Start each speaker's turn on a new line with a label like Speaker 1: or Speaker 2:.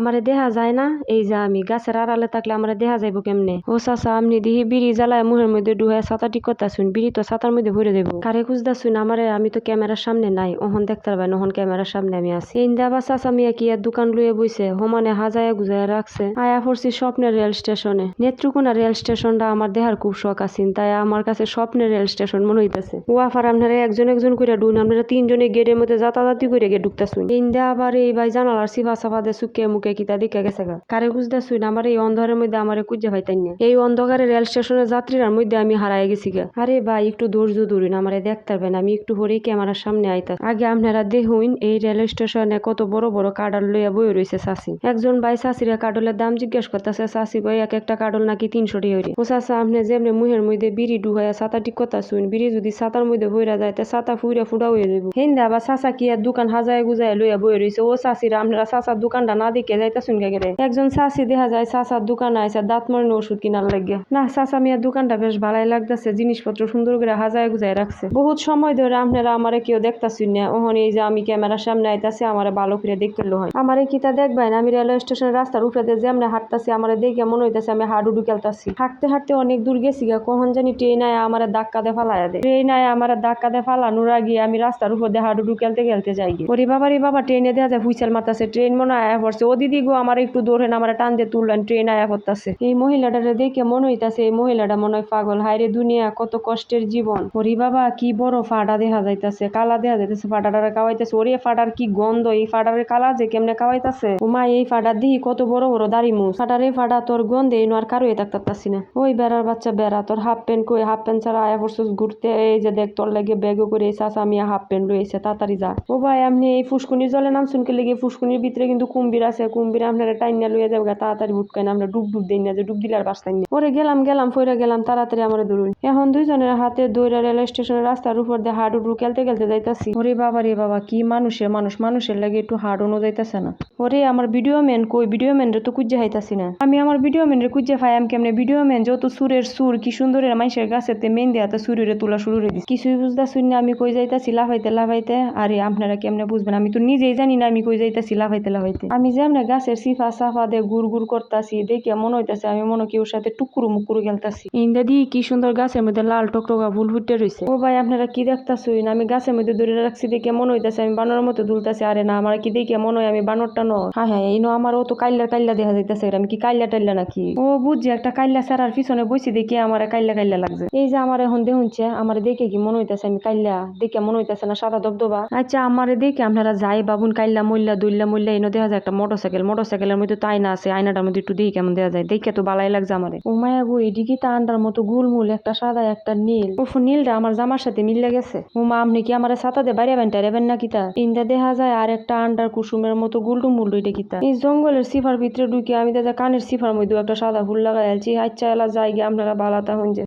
Speaker 1: আমারে দেখা যায় না? এই যে আমি গাছের আড়ালে থাকলে আমারে দেখা যাইব কেমনে? ও চাচা, আমনি দিহি বিড়ি জ্বালায় মুহের মধ্যে ডুহায় ছাতা ঠিক কথা শুন বিড়ি তো ছাতার মধ্যে ভরে দেবো। কারে খুঁজদা শুন আমারে, আমি তো ক্যামেরার সামনে নাই। ওহন দেখতে পারবেন, ওহন ক্যামেরার সামনে আমি আছি। ইন্দা বা চাচা মিয়া কি আর দোকান লুয়ে বইছে? সমানে হাজায় গুজায় রাখছে। আয়া পড়ছি স্বপ্নের রেল স্টেশনে। নেত্রকোনা রেল স্টেশনটা আমার দেহার খুব শখ আছেন, তাই আমার কাছে স্বপ্নের রেল স্টেশন মনে হইতেছে। ওয়াফার আপনারা একজন একজন করে ডুন আপনারা তিনজনে গেটের মধ্যে যাতায়াতি করে গে ঢুকতেছুন। ইন্দা আবার এই ভাই জানালার সিফা সাফা দে সুকে মুখে কিতা দিকে গেছে গা। কারে খুঁজতেছুন আমার এই অন্ধকারের মধ্যে আমারে খুঁজে পাইতেন না। এই অন্ধকারে রেল স্টেশনের যাত্রীরার মধ্যে আমি হারাই গেছি গা। আরে ভাই, একটু ধৈর্য ধরুন, আমার দেখতে পারবেন, আমি একটু হরেই ক্যামেরার সামনে আইতা আগে আপনারা দেখুন, এই রেল স্টেশনে কত বড় বড় কাডাল লইয়া বই রয়েছে চাষি একজন ভাই চাষিরা কাডলের দাম জিজ্ঞেস করতেছে চাষি কই এক একটা কাডল নাকি তিনশো টাকা ও চাষা আপনি যেমনি মুহের মধ্যে বিড়ি ডুহাইয়া ঠিক কথা শুন বিড়ি যদি সাতার মধ্যে ভইরা যায়, তা সাতা ফুইরা ফুডা হয়ে যাব হিন্দা আবার চাষা কি আর দোকান হাজায় গুজায় লইয়া বই রয়েছে ও চাষিরা আপনারা চাষার দোকানটা না দিকে যাইতা শুন গেলে একজন চাষি দেখা যায় চাষার দোকান আইসা দাঁত মারিনো ওষুধ কিনার লাগে। না চাষা মিয়ার দোকানটা বেশ ভালাই লাগতেছে, জিনিসপত্র সুন্দর করে হাজায় গুজায় রাখছে। বহুত সময় ধরে আপনারা আমারে কেউ দেখতাছুন না। ওহন এই যে আমি ক্যামেরার সামনে আইতাছি, আমারে ভালো করে দেখতে হয়। আমারে কিতা দেখবেন আমি রেলওয়ে স্টেশনের রাস্তার উপরে দিয়ে যেমনে হাঁটতাছি, আমার দেখে মনে হইতাছে আমি হাডুডু খেলতাছি হাঁটতে হাঁটতে অনেক দূর গেছি গা, কখন জানি ট্রেন আয় আমার ধাক্কা দিয়ে ফালাইয়া দেয়। ট্রেন আয় আমার ধাক্কা দিয়ে ফালানোর আগে আমি রাস্তার উপর দিয়ে হাডুডু খেলতে খেলতে যাই ওরে বাবা রে বাবা, ট্রেনে দেখা যায় হুইসেল মাতাছে ট্রেন মনে আয়া পড়ছে। দিদি গো, আমার একটু দৌড়েন আমার টান দিয়ে তুললেন ট্রেন আয়া পড়তাছে এই মহিলাটারে দেখে মনে হইতাছে, এই মহিলাটা মনে হয় পাগল। হায়রে দুনিয়া, কত কষ্টের জীবন। ওরে বাবা, কি বড় ফাটা দেখা যাইতাছে, কালা দেখা যাইতেছে, ফাটাটারে কাওয়াইতেছে। ওরে ফাটার কি গন্ধ, এই ফাটারের কালা যে কেমনে কাওয়াইতাছে? ওমা এই ফাটার দিহি কত বড় বড় দাড়ি মুখ ফাটারে ফাটা, তোর গন্ধে এই আর কারও থাকতে পারতাছি না। ওই বেড়ার বাচ্চা বেড়া, তোর হাফ প্যান্ট কই, হাফ প্যান্ট ছাড়া আয়া পড়ছিস ঘুরতে? এই যে দেখ, তোর লাগে ব্যাগও করে এই চাচা মিয়া হাফ প্যান্ট রয়েছে তাড়াতাড়ি যা। ও ভাই আপনি এই ফুসকুনির জলে নাম শুনকে লেগে ফুসকুনির ভিতরে কিন্তু কুম্ভীর আছে কুম্ভীর আপনারা টাইনা লইয়া যাবে তাড়াতাড়ি উঠকেন আমরা ডুব ডুব দেই না যে, ডুব দিলে আর বাঁচতাই না ওরে গেলাম গেলাম ফইরা গেলাম, তাড়াতাড়ি আমার ধরুন। এখন দুইজনের হাতে দৌড়া রেল স্টেশনের রাস্তার উপর দিয়ে হাডু ডু খেলতে খেলতে যাইতাছি। ওরে বাবা রে বাবা, কি মানুষের মানুষ, মানুষের লাগে একটু হাডুনো যাইতাছে না। ওরে আমার ভিডিও ম্যান কই, ভিডিও ম্যান তো কুজ্জে হাইতাছি না। আমি আমার ভিডিও ম্যান রে কুজ্জে ফাই আমি কেমনে ভিডিও ম্যান? যত সুরের সুর, কি সুন্দরের মানুষের গাছেতে মেন দেয়া তো সুরের তোলা শুরু করে দিস কিছুই বুঝতেছি না, আমি কই যাইতাছি, লাফাইতে লাফাইতে। আরে আপনারা কেমনে বুঝবেন? আমি তো নিজেই জানি না আমি কই যাইতাছি, লাফাইতে লাফাইতে। আমি যেমনে গাছের সিফা সাফা দিয়ে গুড় গুড় করতাছি দেখে মনে হইতাছে আমি মনে কি ওর সাথে টুকুরু মুকুরু খেলতাছি ইন্দা দি কি সুন্দর গাছের মধ্যে লাল টকটকা ফুল ফুটে রয়েছে ও ভাই আপনারা কি দেখতাছুন আমি গাছের মধ্যে ধরে রাখছি দেখে মনে হইতাছে আমি বানরের মতো দুলতাছি। আরে না আমার কি দেখে মনে হয় আমি বানরটা ন হ্যাঁ হ্যাঁ এই নো আমার ও তো কাইল্লা কাইল্লা দেখা যাইতাছে আমি কি কাইল্লা টাইল্লা নাকি? ও বুঝছি একটা কাইল্লা সারার পিছনে বসে দেখে আমার কাইল্লা কাইল্লা লাগছে। এই যে আমার এখন দেখুনছে আমার দেখে কি মনে হইতাছে আমি কাইল্লা? দেখে মনে হইতাছে না সাদা দবদবা আচ্ছা আমারে দেখে আপনারা যাই বাবুন কাইল্লা মল্লা দইল্লা মল্লা এনে দেখা যায় একটা মোটরসাইকেল মোটরসাইকেলের মধ্যে তো আয়না আছে, আয়নাটার মধ্যে একটু দেখি কেমন দেখা যায়? দেখে তো বালাই লাগছে আমারে ও মায়া গো, এদিকে তা আন্ডার মতো গুলমুল, একটা সাদা, একটা নীল। উফ নীলটা আমার জামার সাথে মিলে গেছে। ও মা, আপনি কি আমার ছাতাতে বাইরে বেন টেরেবেন না কিতা ইন্দা দেখা যায়, আর একটা আন্ডার কুসুমের মতো গুলটু মুল্টু এটা কিতা এই জঙ্গলের সিফার ভিতরে ঢুকে আমি দেখা কানের সিফার মধ্যে একটা সাদা ফুল লাগাই আলছি আচ্ছা এলা যাই গিয়ে আপনারা বালাতা যে।